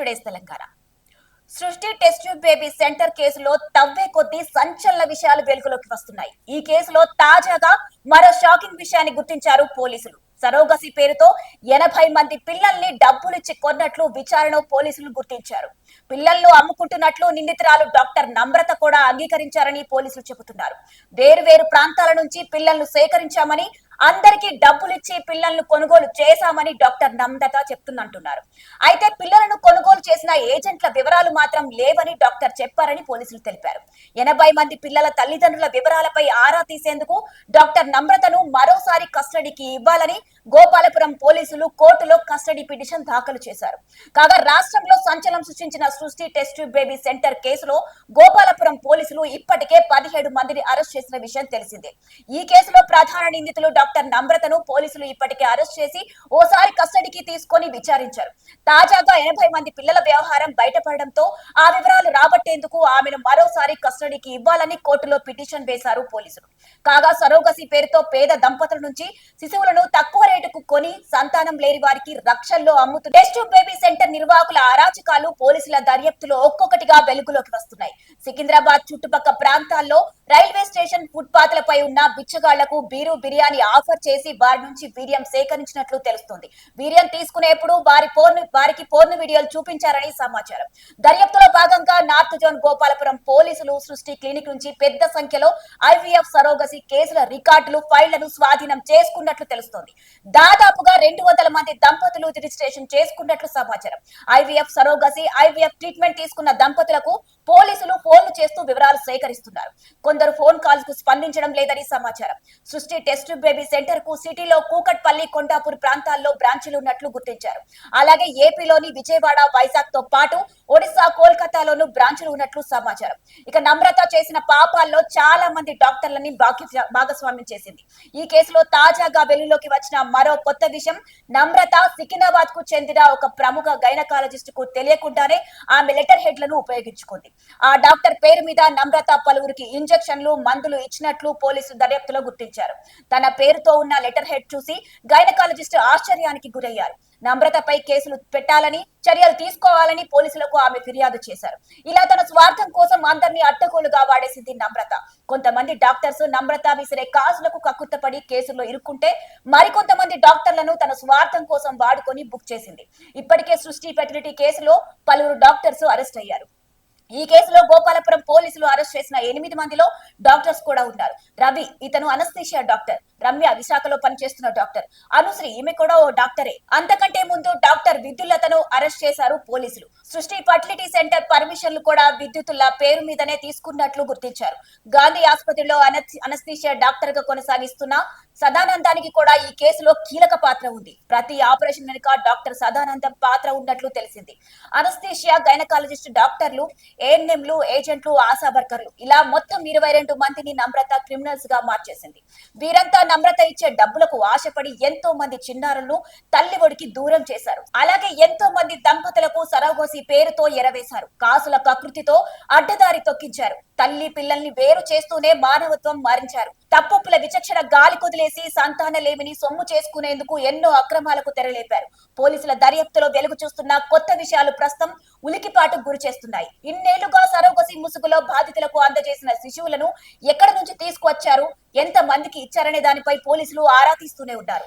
Today's Telangana. సృష్టి test tube baby centre కేసులో తవ్వే కొద్దీ సంచలన విషయాలు వెలుగులోకి వస్తున్నాయి. ఈ కేసులో తాజాగా మరో షాకింగ్ విషయాన్ని గుర్తించారు పోలీసులు. సరోగసి పేరుతో ఎనభై మంది పిల్లల్ని డబ్బులిచ్చి కొన్నట్లు విచారణ పోలీసులు గుర్తించారు. పిల్లలను అమ్ముకుంటున్నట్లు నిందితురాలు డాక్టర్ నమ్రత కూడా అంగీకరించారని పోలీసులు చెబుతున్నారు. వేరు వేరు ప్రాంతాల నుంచి పిల్లలను సేకరించామని అందరికీ డబ్బులిచ్చి పిల్లలను కొనుగోలు చేశామని డాక్టర్ నమ్రత చెప్తుందంటున్నారు. అయితే పిల్లలను కొనుగోలు చేసిన ఏజెంట్ల వివరాలు మాత్రం లేవని డాక్టర్ చెప్పారని పోలీసులు తెలిపారు. ఎనభై మంది పిల్లల తల్లిదండ్రుల వివరాలపై ఆరా తీసేందుకు డాక్టర్ నమ్రతను మరోసారి కస్టడీకి ఇవ్వాలని గోపాలపురం పోలీసులు కోర్టులో కస్టడీ పిటిషన్ దాఖలు చేశారు. కాగా రాష్ట్రంలో సంచలనం సృష్టించిన సృష్టి టెస్ట్ బేబీ సెంటర్ కేసులో గోపాలపురం పోలీసులు ఇప్పటికే పదిహేడు మందిని అరెస్ట్ చేసిన విషయం తెలిసిందే. ఈ కేసులో ప్రధాన నిందితులు డాక్టర్ డాక్టర్ నమ్రతను పోలీసులు ఇప్పటికే అరెస్ట్ చేసి ఓసారి కస్టడీకి తీసుకొని విచారించారు. తాజాగా ఎనభై మంది పిల్లల వ్యవహారం బయటపడడంతో ఆ వివరాలు రాబట్టేందుకు ఆమెను మరోసారి కస్టడీకి ఇవ్వాలని కోర్టులో పిటిషన్ వేశారు పోలీసులు. కాగా సరోగసి పేరుతో పేద దంపతుల నుంచి శిశువులను తక్కువ రేటుకు కొని సంతానం లేని వారికి రక్షల్లో అమ్ముతూ టెస్ట్ బేబీ సెంటర్ నిర్వాహకుల అరాచకాలు పోలీసుల దర్యాప్తులో ఒక్కొక్కటిగా వెలుగులోకి వస్తున్నాయి. సికింద్రాబాద్ చుట్టుపక్క ప్రాంతాల్లో రైల్వే స్టేషన్ ఫుట్పాత్లపై ఉన్న బిచ్చగాళ్ళకు బీరు బిర్యానీ ఆఫర్ చేసి వారి నుంచి వీర్యం సేకరించినట్లు తెలుస్తుంది. వీర్యం తీసుకునేప్పుడు వారి పోర్ను వారికి పోర్ను వీడియోలు చూపించారని సమాచారం. దర్యాప్తులో భాగంగా నార్త్ జోన్ గోపాలపురం పోలీసులు సృష్టి క్లినిక్ నుంచి పెద్ద సంఖ్యలో ఐవీఎఫ్ సరోగసి కేసుల రికార్డులు ఫైళ్ళను స్వాధీనం చేసుకున్నట్లు తెలుస్తోంది. దాదాపుగా రెండు వందల మంది దంపతులు రిజిస్ట్రేషన్ చేసుకున్నట్లు సమాచారం. ఐవీఎఫ్ సరోగసి ఐవీఎఫ్ ట్రీట్మెంట్ తీసుకున్న దంపతులకు పోలీసులు ఫోన్లు చేస్తూ వివరాలు సేకరిస్తున్నారు. కొందరు ఫోన్ కాల్స్కు స్పందించడం లేదని సమాచారం. సృష్టి టెస్ట్ బేబీ సెంటర్కు సిటీలో కూకట్పల్లి కొండాపూర్ ప్రాంతాల్లో బ్రాంచీలు ఉన్నట్లు గుర్తించారు. అలాగే ఏపీలోని విజయవాడ వైజాగ్తో పాటు ఒడిశా కోల్కతాలోనూ బ్రాంచులు ఉన్నట్లు సమాచారం. ఇక నమ్రత చేసిన పాపాల్లో చాలా మంది డాక్టర్లని భాగస్వామ్యం చేసింది. ఈ కేసులో తాజాగా వెలుగులోకి వచ్చిన మరో కొత్త విషయం నమ్రత సికింద్రాబాద్కు చెందిన ఒక ప్రముఖ గైనకాలజిస్ట్కు తెలియకుండానే ఆమె లెటర్ హెడ్లను ఉపయోగించుకుంది. ఆ డాక్టర్ పేరు మీద నమ్రత పలువురికి ఇంజెక్షన్లు మందులు ఇచ్చినట్లు పోలీసులు దర్యాప్తులో గుర్తించారు. తన పేరుతో ఉన్న లెటర్ హెడ్ చూసి గైనకాలజిస్ట్ ఆశ్చర్యానికి గురయ్యారు. నమ్రతపై కేసులు పెట్టాలని చర్యలు తీసుకోవాలని పోలీసులకు ఆమె ఫిర్యాదు చేశారు. ఇలా తన స్వార్థం కోసం అందరినీ అడ్డగోలుగా వాడేసింది నమ్రత. కొంతమంది డాక్టర్స్ నమ్రత విసిరే కాసులకు కక్కుర్తపడి కేసుల్లో ఇరుక్కుంటే మరికొంతమంది డాక్టర్లను తన స్వార్థం కోసం వాడుకొని బుక్ చేసింది. ఇప్పటికే సృష్టి ఫెర్టిలిటీ కేసులో పలువురు డాక్టర్స్ అరెస్ట్ అయ్యారు. ఈ కేసులో గోపాలపురం పోలీసులు అరెస్ట్ చేసిన ఎనిమిది మందిలో డాక్టర్స్ కూడా ఉన్నారు. రవి ఇతను అనస్థీషియా డాక్టర్. రమ్య విశాఖలో పనిచేస్తున్న డాక్టర్. అనుశ్రీ ఈమె కూడా ఓ డాక్టరే. అంతకంటే ముందు డాక్టర్ విద్యుల్లతను అరెస్ట్ చేశారు పోలీసులు. సృష్టి ఫర్టిలిటీ సెంటర్ పర్మిషన్లు కూడా విద్యుత్తుల పేరు మీదనే తీసుకున్నట్లు గుర్తించారు. గాంధీ ఆసుపత్రిలో అనస్థీషియా డాక్టర్గా కొనసాగిస్తున్న సదానందానికి కూడా ఈ కేసులో కీలక పాత్ర ఉంది. ప్రతి ఆపరేషన్ వెనుక డాక్టర్ సదానందం పాత్ర ఉన్నట్లు తెలిసింది. అనస్థీషియా గైనకాలజిస్ట్ డాక్టర్లు ఏఎన్ఎంలు ఏజెంట్లు ఆశా వర్కర్లు ఇలా మొత్తం ఇరవై రెండు మందిని నమ్రత క్రిమినల్స్గా మార్చేసింది. వీరంతా నమ్రత ఇచ్చే డబ్బులకు ఆశపడి ఎంతో మంది చిన్నారులను తల్లి ఒడికి దూరం చేశారు. అలాగే ఎంతో మంది దంపతులకు సరగోసి పేరుతో ఎరవేశారు. కాసుల కకృతితో అడ్డదారి తొక్కించారు. తల్లి పిల్లల్ని వేరు చేస్తూనే మానవత్వం మారించారు. తప్పుల విచక్షణ గాలి కుదిలేసి సంతానలేమిని సొమ్ము చేసుకునేందుకు ఎన్నో అక్రమాలకు తెరలేపారు. పోలీసుల దర్యాప్తులో వెలుగు చూస్తున్న కొత్త విషయాలు ప్రస్తుతం ఉలికిపాటు గురి చేస్తున్నాయి. ఇన్నేళ్ళుగా సరోగసి ముసుగులో బాధితులకు అందజేసిన శిశువులను ఎక్కడి నుంచి తీసుకువచ్చారు? ఎంత మందికి ఇచ్చారనే దానిపై పోలీసులు ఆరా తీస్తూనే ఉన్నారు